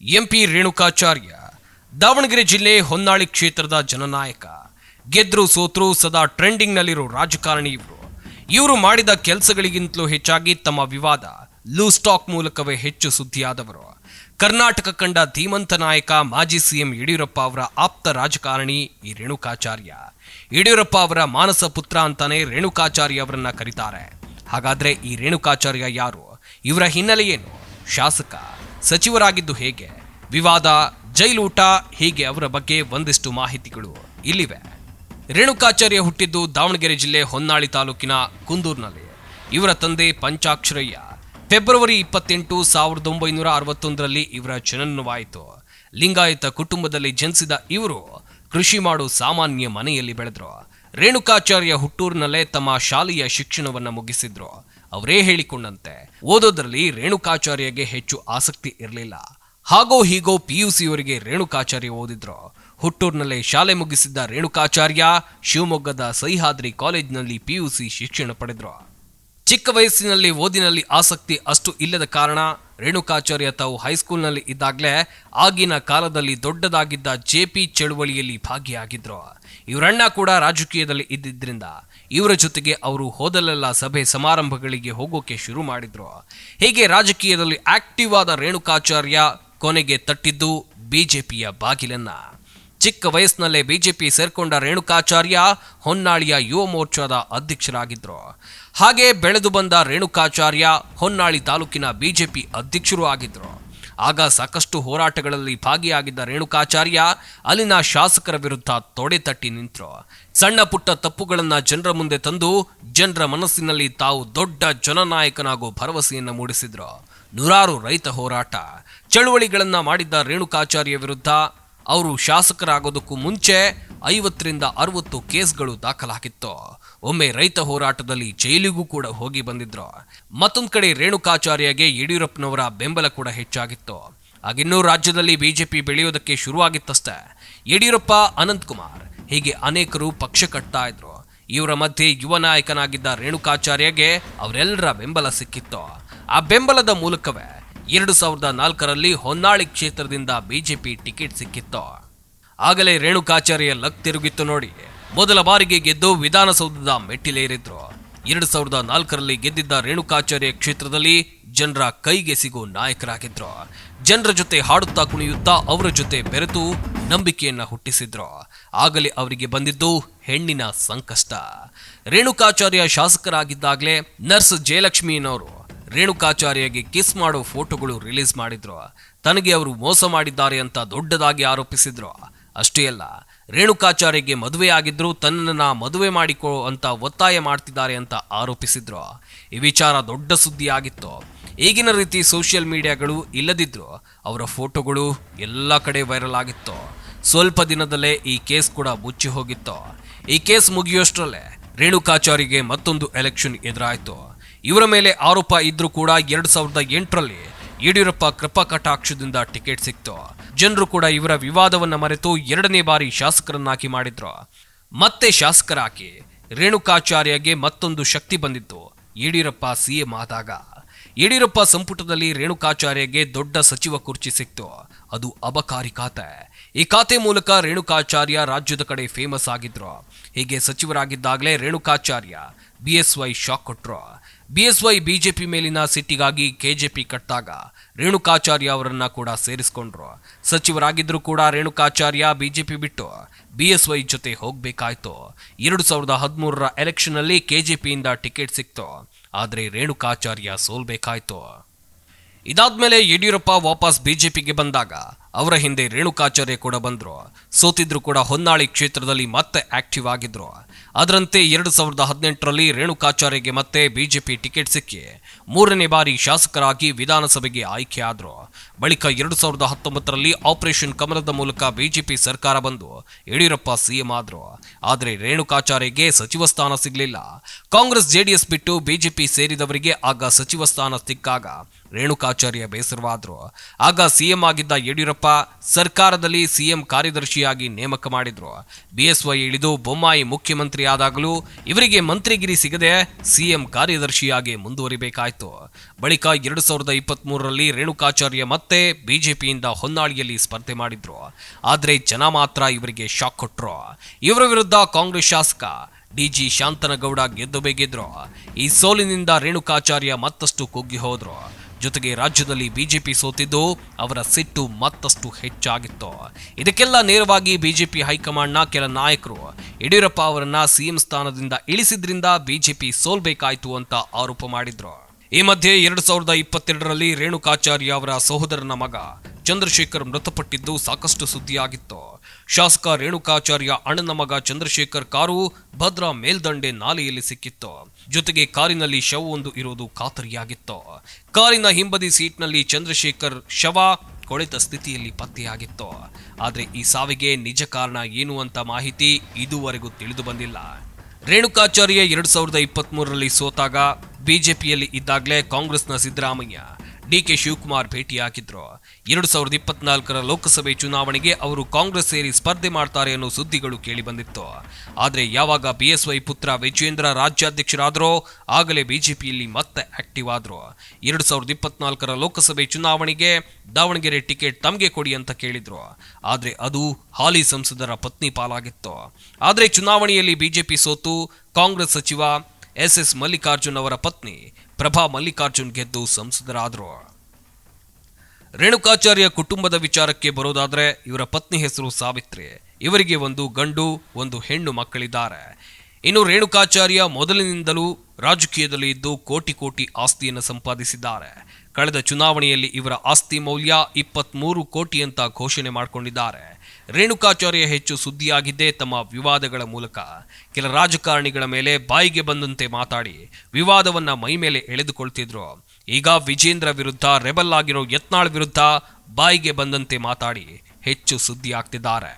MP Renukacharya, Davanagere ಜಿಲ್ಲೆ ಹೊನ್ನಾಳಿ ಕ್ಷೇತ್ರದ ಜನನಾಯಕ, ಗೆದ್ರು ಸೋತ್ರು ಸದಾ ಟ್ರೆಂಡಿಂಗ್ನಲ್ಲಿರೋ ರಾಜಕಾರಣಿ ಇವರು. ಇವರು ಮಾಡಿದ ಕೆಲಸಗಳಿಗಿಂತಲೂ ಹೆಚ್ಚಾಗಿ ತಮ್ಮ ವಿವಾದ ಲೂ ಸ್ಟಾಕ್ ಮೂಲಕವೇ ಹೆಚ್ಚು ಸುದ್ದಿಯಾದವರು. ಕರ್ನಾಟಕ ಕಂಡ ಧೀಮಂತ ನಾಯಕ, ಮಾಜಿ ಸಿಎಂ ಯಡಿಯೂರಪ್ಪ ಅವರ ಆಪ್ತ ರಾಜಕಾರಣಿ ಈ ರೇಣುಕಾಚಾರ್ಯ. ಯಡಿಯೂರಪ್ಪ ಅವರ ಮಾನಸ ಪುತ್ರ ಅಂತಾನೆ ರೇಣುಕಾಚಾರ್ಯ ಅವರನ್ನ ಕರೀತಾರೆ. ಹಾಗಾದ್ರೆ ಈ ರೇಣುಕಾಚಾರ್ಯ ಯಾರು? ಇವರ ಹಿನ್ನೆಲೆ ಏನು? ಶಾಸಕ ಸಚಿವರಾಗಿದ್ದು ಹೇಗೆ? ವಿವಾದ, ಜೈಲೂಟ ಹೀಗೆ ಅವರ ಬಗ್ಗೆ ಒಂದಿಷ್ಟು ಮಾಹಿತಿಗಳು ಇಲ್ಲಿವೆ. ರೇಣುಕಾಚಾರ್ಯ ಹುಟ್ಟಿದ್ದು ದಾವಣಗೆರೆ ಜಿಲ್ಲೆ ಹೊನ್ನಾಳಿ ತಾಲೂಕಿನ ಕುಂದೂರಿನಲ್ಲಿ. ಇವರ ತಂದೆ ಪಂಚಾಕ್ಷರಯ್ಯ. ಫೆಬ್ರವರಿ ಇಪ್ಪತ್ತೆಂಟು ಸಾವಿರದ ಒಂಬೈನೂರ ಅರವತ್ತೊಂದರಲ್ಲಿ ಇವರ ಜನನವಾಯಿತು. ಲಿಂಗಾಯತ ಕುಟುಂಬದಲ್ಲಿ ಜನಿಸಿದ ಇವರು ಕೃಷಿ ಮಾಡು ಸಾಮಾನ್ಯ ಮನೆಯಲ್ಲಿ ಬೆಳೆದರು. ರೇಣುಕಾಚಾರ್ಯ ಹುಟ್ಟೂರಿನಲ್ಲೇ ತಮ್ಮ ಶಾಲೆಯ ಶಿಕ್ಷಣವನ್ನು ಮುಗಿಸಿದ್ರು. ಅವರೇ ಹೇಳಿಕೊಂಡಂತೆ. ಓದೋದ್ರಲ್ಲಿ ರೇಣುಕಾಚಾರ್ಯಗೆ ಹೆಚ್ಚು ಆಸಕ್ತಿ ಇರಲಿಲ್ಲ. ಹಾಗೋ ಹೀಗೋ ಪಿ ಯು ಸಿಯವರಿಗೆ ರೇಣುಕಾಚಾರ್ಯ ಓದಿದ್ರು. ಹುಟ್ಟೂರಿನಲ್ಲೇ ಶಾಲೆ ಮುಗಿಸಿದ್ದ ರೇಣುಕಾಚಾರ್ಯ ಶಿವಮೊಗ್ಗದ ಸಹ್ಯಾದ್ರಿ ಕಾಲೇಜಿನಲ್ಲಿ ಪಿಯುಸಿ ಶಿಕ್ಷಣ ಪಡೆದ್ರು. ಚಿಕ್ಕ ವಯಸ್ಸಿನಲ್ಲಿ ಓದಿನಲ್ಲಿ ಆಸಕ್ತಿ ಅಷ್ಟು ಇಲ್ಲದ ಕಾರಣ ರೇಣುಕಾಚಾರ್ಯ ತಾವು ಹೈಸ್ಕೂಲ್ನಲ್ಲಿ ಇದ್ದಾಗಲೇ ಆಗಿನ ಕಾಲದಲ್ಲಿ ದೊಡ್ಡದಾಗಿದ್ದ ಜೆಪಿ ಚಳುವಳಿಯಲ್ಲಿ ಭಾಗಿಯಾಗಿದ್ರು. ಇವರಣ್ಣ ಕೂಡ ರಾಜಕೀಯದಲ್ಲಿ ಇದ್ದಿದ್ದರಿಂದ ಇವರ ಜೊತೆಗೆ ಅವರು ಹೋದಲೆಲ್ಲ ಸಭೆ ಸಮಾರಂಭಗಳಿಗೆ ಹೋಗೋಕೆ ಶುರು ಮಾಡಿದ್ರು. ಹೀಗೆ ರಾಜಕೀಯದಲ್ಲಿ ಆಕ್ಟಿವ್ ಆದ ರೇಣುಕಾಚಾರ್ಯ ಕೊನೆಗೆ ತಟ್ಟಿದ್ದು ಬಿಜೆಪಿಯ ಬಾಗಿಲನ್ನ. ಚಿಕ್ಕ ವಯಸ್ಸಿನಲ್ಲೇ ಬಿಜೆಪಿ ಸೇರ್ಕೊಂಡ ರೇಣುಕಾಚಾರ್ಯ ಹೊನ್ನಾಳಿಯ ಯುವ ಮೋರ್ಚಾದ ಅಧ್ಯಕ್ಷರಾಗಿದ್ದರು ಹಾಗೆ ಬೆಳೆದು ಬಂದ ರೇಣುಕಾಚಾರ್ಯ ಹೊನ್ನಾಳಿ ತಾಲೂಕಿನ ಬಿಜೆಪಿ ಅಧ್ಯಕ್ಷರು ಆಗಿದ್ದರು ಆಗ ಸಾಕಷ್ಟು ಹೋರಾಟಗಳಲ್ಲಿ ಭಾಗಿಯಾಗಿದ್ದ ರೇಣುಕಾಚಾರ್ಯ ಅಲ್ಲಿನ ಶಾಸಕರ ವಿರುದ್ಧ ತೊಡೆ ತಟ್ಟಿ ನಿಂತರು. ಸಣ್ಣ ಪುಟ್ಟ ತಪ್ಪುಗಳನ್ನು ಜನರ ಮುಂದೆ ತಂದು ಜನರ ಮನಸ್ಸಿನಲ್ಲಿ ತಾವು ದೊಡ್ಡ ಜನನಾಯಕನಾಗೋ ಭರವಸೆಯನ್ನು ಮೂಡಿಸಿದ್ರು. ನೂರಾರು ರೈತ ಹೋರಾಟ. ಚಳುವಳಿಗಳನ್ನು ಮಾಡಿದ್ದ ರೇಣುಕಾಚಾರ್ಯ ವಿರುದ್ಧ ಅವರು ಶಾಸಕರಾಗೋದಕ್ಕೂ ಮುಂಚೆ ಐವತ್ತರಿಂದ ಅರವತ್ತು ಕೇಸ್ಗಳು ದಾಖಲಾಗಿತ್ತು. ಒಮ್ಮೆ ರೈತ ಹೋರಾಟದಲ್ಲಿ ಜೈಲಿಗೂ ಕೂಡ ಹೋಗಿ ಬಂದಿದ್ರು. ಮತ್ತೊಂದು ಕಡೆ ರೇಣುಕಾಚಾರ್ಯಗೆ ಯಡಿಯೂರಪ್ಪನವರ ಬೆಂಬಲ ಕೂಡ ಹೆಚ್ಚಾಗಿತ್ತು. ಆಗಿನ್ನೂ ರಾಜ್ಯದಲ್ಲಿ ಬಿಜೆಪಿ ಬೆಳೆಯೋದಕ್ಕೆ ಶುರುವಾಗಿತ್ತಷ್ಟೇ. ಯಡಿಯೂರಪ್ಪ, ಅನಂತಕುಮಾರ್ ಹೀಗೆ ಅನೇಕರು ಪಕ್ಷ ಕಟ್ತಾ ಇದ್ರು. ಇವರ ಮಧ್ಯೆ ಯುವ ನಾಯಕನಾಗಿದ್ದ ರೇಣುಕಾಚಾರ್ಯಗೆ ಅವರೆಲ್ಲರ ಬೆಂಬಲ ಸಿಕ್ಕಿತ್ತು. ಆ ಬೆಂಬಲದ ಮೂಲಕವೇ ಎರಡು ಸಾವಿರದ ನಾಲ್ಕರಲ್ಲಿ ಹೊನ್ನಾಳಿ ಕ್ಷೇತ್ರದಿಂದ ಬಿಜೆಪಿ ಟಿಕೆಟ್ ಸಿಕ್ಕಿತ್ತು. ಆಗಲೇ ರೇಣುಕಾಚಾರ್ಯ ಲಕ್ ತಿರುಗಿತ್ತು ನೋಡಿ. ಮೊದಲ ಬಾರಿಗೆ ಗೆದ್ದು ವಿಧಾನಸೌಧದ ಮೆಟ್ಟಿಲೇರಿದ್ರು. ಎರಡು ಸಾವಿರದ ನಾಲ್ಕರಲ್ಲಿ ಗೆದ್ದಿದ್ದ ರೇಣುಕಾಚಾರ್ಯ ಕ್ಷೇತ್ರದಲ್ಲಿ ಜನರ ಕೈಗೆ ಸಿಗೋ ನಾಯಕರಾಗಿದ್ರು. ಜನರ ಜೊತೆ ಹಾಡುತ್ತಾ ಕುಣಿಯುತ್ತಾ ಅವರ ಜೊತೆ ಬೆರೆತು ನಂಬಿಕೆಯನ್ನ ಹುಟ್ಟಿಸಿದ್ರು. ಆಗಲೇ ಅವರಿಗೆ ಬಂದಿದ್ದು ಹೆಣ್ಣಿನ ಸಂಕಷ್ಟ. ರೇಣುಕಾಚಾರ್ಯ ಶಾಸಕರಾಗಿದ್ದಾಗಲೇ ನರ್ಸ್ ಜಯಲಕ್ಷ್ಮಿಯನವರು ರೇಣುಕಾಚಾರ್ಯಗೆ ಕಿಸ್ ಮಾಡೋ ಫೋಟೋಗಳು ರಿಲೀಸ್ ಮಾಡಿದ್ರು. ತನಗೆ ಅವರು ಮೋಸ ಮಾಡಿದ್ದಾರೆ ಅಂತ ದೊಡ್ಡದಾಗಿ ಆರೋಪಿಸಿದ್ರು. ಅಷ್ಟೇ ಅಲ್ಲ, ರೇಣುಕಾಚಾರ್ಯಗೆ ಮದುವೆ ಆಗಿದ್ರು ತನ್ನನ್ನ ಮದುವೆ ಮಾಡಿಕೊ ಅಂತ ಒತ್ತಾಯ ಮಾಡ್ತಿದ್ದಾರೆ ಅಂತ ಆರೋಪಿಸಿದ್ರು. ಈ ವಿಚಾರ ದೊಡ್ಡ ಸುದ್ದಿ ಆಗಿತ್ತು ಈಗಿನ ರೀತಿ ಸೋಷಿಯಲ್ ಮೀಡಿಯಾಗಳು ಇಲ್ಲದಿದ್ರು ಅವರ ಫೋಟೋಗಳು ಎಲ್ಲ ಕಡೆ ವೈರಲ್ ಆಗಿತ್ತು. ಸ್ವಲ್ಪ ದಿನದಲ್ಲೇ ಈ ಕೇಸ್ ಕೂಡ ಮುಚ್ಚಿ ಹೋಗಿತ್ತು. ಈ ಕೇಸ್ ಮುಗಿಯೋಷ್ಟರಲ್ಲೇ ರೇಣುಕಾಚಾರ್ಯಗೆ ಮತ್ತೊಂದು ಎಲೆಕ್ಷನ್ ಎದುರಾಯಿತು. ಇವರ ಮೇಲೆ ಆರೋಪ ಇದ್ರೂ ಕೂಡ ಎರಡ್ ಸಾವಿರದ ಎಂಟರಲ್ಲಿ ಯಡಿಯೂರಪ್ಪ ಕೃಪಾ ಕಟಾಕ್ಷದಿಂದ ಟಿಕೆಟ್ ಸಿಕ್ತು. ಜನರು ಕೂಡ ಇವರ ವಿವಾದವನ್ನ ಮರೆತು ಎರಡನೇ ಬಾರಿ ಶಾಸಕರನ್ನಾಗಿ ಮಾಡಿದ್ರು. ಮತ್ತೆ ಶಾಸಕರಾಗಿ ರೇಣುಕಾಚಾರ್ಯಗೆ ಮತ್ತೊಂದು ಶಕ್ತಿ ಬಂದಿತ್ತು. ಯಡಿಯೂರಪ್ಪ ಸಿಎಂ ಆದಾಗ. ಯಡಿಯೂರಪ್ಪ ಸಂಪುಟದಲ್ಲಿ ರೇಣುಕಾಚಾರ್ಯಗೆ ದೊಡ್ಡ ಸಚಿವ ಕುರ್ಚಿ ಸಿಕ್ತು. ಅದು ಅಬಕಾರಿ ಖಾತೆ. ಈ ಖಾತೆ ಮೂಲಕ ರೇಣುಕಾಚಾರ್ಯ ರಾಜ್ಯದ ಕಡೆ ಫೇಮಸ್ ಆಗಿದ್ರು. ಹೀಗೆ ಸಚಿವರಾಗಿದ್ದಾಗಲೇ Renukacharya B S Y shock ಕೊಟ್ರು. ವೈ ಬಿಜೆಪಿ ಮೇಲಿನ ಸಿಟ್ಟಿಗಾಗಿ ಕೆಜೆಪಿ ಕಟ್ಟಾಗ ರೇಣುಕಾಚಾರ್ಯ ಅವರನ್ನ ಕೂಡ ಸೇರಿಸಿಕೊಂಡ್ರು. ಸಚಿವರಾಗಿದ್ರು ಕೂಡ ರೇಣುಕಾಚಾರ್ಯ ಬಿಜೆಪಿ ಬಿಟ್ಟು ಬಿ ಎಸ್ ವೈ ಜೊತೆ ಹೋಗ್ಬೇಕಾಯ್ತು. ಎರಡು ಸಾವಿರದ ಹದಿಮೂರರ ಎಲೆಕ್ಷನ್ ಅಲ್ಲಿ ಕೆಜೆಪಿಯಿಂದ ಟಿಕೆಟ್ ಸಿಕ್ತು. ಆದರೆ ರೇಣುಕಾಚಾರ್ಯ ಸೋಲ್ಬೇಕಾಯ್ತು. ಇದಾದ್ಮೇಲೆ ಯಡಿಯೂರಪ್ಪ ವಾಪಸ್ ಬಿಜೆಪಿಗೆ ಬಂದಾಗ ಅವರ ಹಿಂದೆ ರೇಣುಕಾಚಾರ್ಯ ಕೂಡ ಬಂದ್ರು. ಸೋತಿದ್ರು ಕೂಡ ಹೊನ್ನಾಳಿ ಕ್ಷೇತ್ರದಲ್ಲಿ ಮತ್ತೆ ಆಕ್ಟಿವ್ ಆಗಿದ್ರು. ಅದರಂತೆ ಎರಡು ಸಾವಿರದ ಹದಿನೆಂಟರಲ್ಲಿ ರೇಣುಕಾಚಾರ್ಯಗೆ ಮತ್ತೆ ಬಿಜೆಪಿ ಟಿಕೆಟ್ ಸಿಕ್ಕಿ ಮೂರನೇ ಬಾರಿ ಶಾಸಕರಾಗಿ ವಿಧಾನಸಭೆಗೆ ಆಯ್ಕೆ ಆದ್ರು. ಬಳಿಕ ಎರಡು ಸಾವಿರದ ಹತ್ತೊಂಬತ್ತರಲ್ಲಿ ಆಪರೇಷನ್ ಕಮಲದ ಮೂಲಕ ಬಿಜೆಪಿ ಸರ್ಕಾರ ಬಂದು ಯಡಿಯೂರಪ್ಪ ಸಿಎಂ ಆದ್ರು. ಆದರೆ ರೇಣುಕಾಚಾರ್ಯಗೆ ಸಚಿವ ಸ್ಥಾನ ಸಿಗಲಿಲ್ಲ. ಕಾಂಗ್ರೆಸ್ ಜೆಡಿಎಸ್ ಬಿಟ್ಟು ಬಿಜೆಪಿ ಸೇರಿದವರಿಗೆ ಆಗ ಸಚಿವ ಸ್ಥಾನ ಸಿಕ್ಕಾಗ ರೇಣುಕಾಚಾರ್ಯ ಬೇಸರವಾದ್ರು. ಆಗ ಸಿಎಂ ಆಗಿದ್ದ ಯಡಿಯೂರಪ್ಪ ಸರ್ಕಾರದಲ್ಲಿ ಸಿಎಂ ಕಾರ್ಯದರ್ಶಿಯಾಗಿ ನೇಮಕ ಮಾಡಿದ್ರು. ಬಿಎಸ್ವೈ ಇಳಿದು ಬೊಮ್ಮಾಯಿ ಮುಖ್ಯಮಂತ್ರಿ ಆದಾಗಲೂ ಇವರಿಗೆ ಮಂತ್ರಿಗಿರಿ ಸಿಗದೆ ಸಿಎಂ ಕಾರ್ಯದರ್ಶಿಯಾಗಿ ಮುಂದುವರಿಬೇಕಾಯಿತು. ಬಳಿಕ ಎರಡು ಸಾವಿರದ ಇಪ್ಪತ್ತ್ ಮೂರರಲ್ಲಿ ರೇಣುಕಾಚಾರ್ಯ ಮತ್ತೆ ಬಿಜೆಪಿಯಿಂದ ಹೊನ್ನಾಳಿಯಲ್ಲಿ ಸ್ಪರ್ಧೆ ಮಾಡಿದ್ರು. ಆದ್ರೆ ಜನ ಮಾತ್ರ ಇವರಿಗೆ ಶಾಕ್ ಕೊಟ್ರು. ಇವರ ವಿರುದ್ಧ ಕಾಂಗ್ರೆಸ್ ಶಾಸಕ ಡಿಜಿ ಶಾಂತನಗೌಡ ಗೆದ್ದು ಬೇಗಿದ್ರು ಈ ಸೋಲಿನಿಂದ ರೇಣುಕಾಚಾರ್ಯ ಮತ್ತಷ್ಟು ಕುಗ್ಗಿ ಹೋದ್ರು. ಜೊತೆಗೆ ರಾಜ್ಯದಲ್ಲಿ ಬಿಜೆಪಿ ಸೋತಿದ್ದು ಅವರ ಸಿಟ್ಟು ಮತ್ತಷ್ಟು ಹೆಚ್ಚಾಗಿತ್ತು. ಇದಕ್ಕೆಲ್ಲ ನೇರವಾಗಿ ಬಿಜೆಪಿ ಹೈಕಮಾಂಡ್ನ ಕೆಲ ನಾಯಕರು. ಯಡಿಯೂರಪ್ಪ ಅವರನ್ನ ಸಿಎಂ ಸ್ಥಾನದಿಂದ ಇಳಿಸಿದ್ರಿಂದ ಬಿಜೆಪಿ ಸೋಲ್ಬೇಕಾಯ್ತು ಅಂತ ಆರೋಪ ಮಾಡಿದ್ರು. ಈ ಮಧ್ಯೆ ಎರಡು ಸಾವಿರದ ಇಪ್ಪತ್ತೆರಡರಲ್ಲಿ ರೇಣುಕಾಚಾರ್ಯ ಅವರ ಸಹೋದರನ ಮಗ ಚಂದ್ರಶೇಖರ್ ಮೃತಪಟ್ಟಿದ್ದು ಸಾಕಷ್ಟು ಸುದ್ದಿಯಾಗಿತ್ತು. ಶಾಸಕ ರೇಣುಕಾಚಾರ್ಯ ಅಣ್ಣನ ಮಗ ಚಂದ್ರಶೇಖರ್ ಕಾರು ಭದ್ರಾ ಮೇಲ್ದಂಡೆ ನಾಲೆಯಲ್ಲಿ ಸಿಕ್ಕಿತ್ತು. ಜೊತೆಗೆ ಕಾರಿನಲ್ಲಿ ಶವವೊಂದು ಇರುವುದು ಖಾತರಿಯಾಗಿತ್ತು. ಕಾರಿನ ಹಿಂಬದಿ ಸೀಟ್ನಲ್ಲಿ ಚಂದ್ರಶೇಖರ್ ಶವ ಕೊಳೆತ ಸ್ಥಿತಿಯಲ್ಲಿ ಪತ್ತೆಯಾಗಿತ್ತು. ಆದರೆ ಈ ಸಾವಿಗೆ ನಿಜ ಕಾರಣ ಏನು ಅಂತ ಮಾಹಿತಿ ಇದುವರೆಗೂ ತಿಳಿದು ಬಂದಿಲ್ಲ. ರೇಣುಕಾಚಾರ್ಯ ಎರಡ್ ಸಾವಿರದ ಇಪ್ಪತ್ತ್ ಮೂರರಲ್ಲಿ ಸೋತಾಗ ಬಿಜೆಪಿಯಲ್ಲಿ ಇದ್ದಾಗಲೇ ಕಾಂಗ್ರೆಸ್ನ ಸಿದ್ದರಾಮಯ್ಯ ಡಿಕೆ ಶಿವಕುಮಾರ್ ಭೇಟಿಯಾಗಿದ್ರು. ಎರಡು ಸಾವಿರದ ಇಪ್ಪತ್ನಾಲ್ಕರ ಲೋಕಸಭೆ ಚುನಾವಣೆಗೆ ಅವರು ಕಾಂಗ್ರೆಸ್ ಸೇರಿ ಸ್ಪರ್ಧೆ ಮಾಡ್ತಾರೆ ಅನ್ನೋ ಸುದ್ದಿಗಳು ಕೇಳಿಬಂದಿತ್ತು ಆದರೆ ಯಾವಾಗ ಬಿಎಸ್ವೈ ಪುತ್ರ ವಿಜೇಂದ್ರ ರಾಜ್ಯಾಧ್ಯಕ್ಷರಾದರೋ, ಆಗಲೇ ಬಿಜೆಪಿಯಲ್ಲಿ ಮತ್ತೆ ಆಕ್ಟಿವ್ ಆದರು. ಎರಡು ಸಾವಿರದ ಇಪ್ಪತ್ನಾಲ್ಕರ ಲೋಕಸಭೆ ಚುನಾವಣೆಗೆ ದಾವಣಗೆರೆ ಟಿಕೆಟ್ ತಮಗೆ ಕೊಡಿ ಅಂತ ಕೇಳಿದ್ರು. ಆದರೆ ಅದು ಹಾಲಿ ಸಂಸದರ ಪತ್ನಿ ಪಾಲಾಗಿತ್ತು. ಆದರೆ ಚುನಾವಣೆಯಲ್ಲಿ ಬಿಜೆಪಿ ಸೋತು, ಕಾಂಗ್ರೆಸ್ ಸಚಿವ ಎಸ್ ಎಸ್ ಮಲ್ಲಿಕಾರ್ಜುನ್ ಅವರ ಪತ್ನಿ ಪ್ರಭಾ ಮಲ್ಲಿಕಾರ್ಜುನ್ ಗೆದ್ದು ಸಂಸದರಾದರು. ರೇಣುಕಾಚಾರ್ಯ ಕುಟುಂಬದ ವಿಚಾರಕ್ಕೆ ಬರೋದಾದ್ರೆ ಇವರ ಪತ್ನಿ ಹೆಸರು ಸಾವಿತ್ರಿ. ಇವರಿಗೆ ಒಂದು ಗಂಡು, ಒಂದು ಹೆಣ್ಣು ಮಕ್ಕಳಿದ್ದಾರೆ. ಇನ್ನು ರೇಣುಕಾಚಾರ್ಯ ಮೊದಲಿನಿಂದಲೂ ರಾಜಕೀಯದಲ್ಲಿ ಇದ್ದು ಕೋಟಿ ಕೋಟಿ ಆಸ್ತಿಯನ್ನು ಸಂಪಾದಿಸಿದ್ದಾರೆ. ಕಳೆದ ಚುನಾವಣೆಯಲ್ಲಿ ಇವರ ಆಸ್ತಿ ಮೌಲ್ಯ ಇಪ್ಪತ್ತ್ಮೂರು ಕೋಟಿ ಅಂತ ಘೋಷಣೆ ಮಾಡಿಕೊಂಡಿದ್ದಾರೆ. ರೇಣುಕಾಚಾರ್ಯ ಹೆಚ್ಚು ಸುದ್ದಿಯಾಗಿದ್ದೇ ತಮ್ಮ ವಿವಾದಗಳ ಮೂಲಕ. ಕೆಲ ರಾಜಕಾರಣಿಗಳ ಮೇಲೆ ಬಾಯಿಗೆ ಬಂದಂತೆ ಮಾತಾಡಿ ವಿವಾದವನ್ನ ಮೈ ಮೇಲೆ ಎಳೆದುಕೊಳ್ತಿದ್ರು. ಈಗ ವಿಜೇಂದ್ರ ವಿರುದ್ಧ ರೆಬಲ್ ಆಗಿರೋ ಯತ್ನಾಳ್ ವಿರುದ್ಧ ಬಾಯಿಗೆ ಬಂದಂತೆ ಮಾತಾಡಿ ಹೆಚ್ಚು ಸುದ್ದಿ ಆಗ್ತಿದ್ದಾರೆ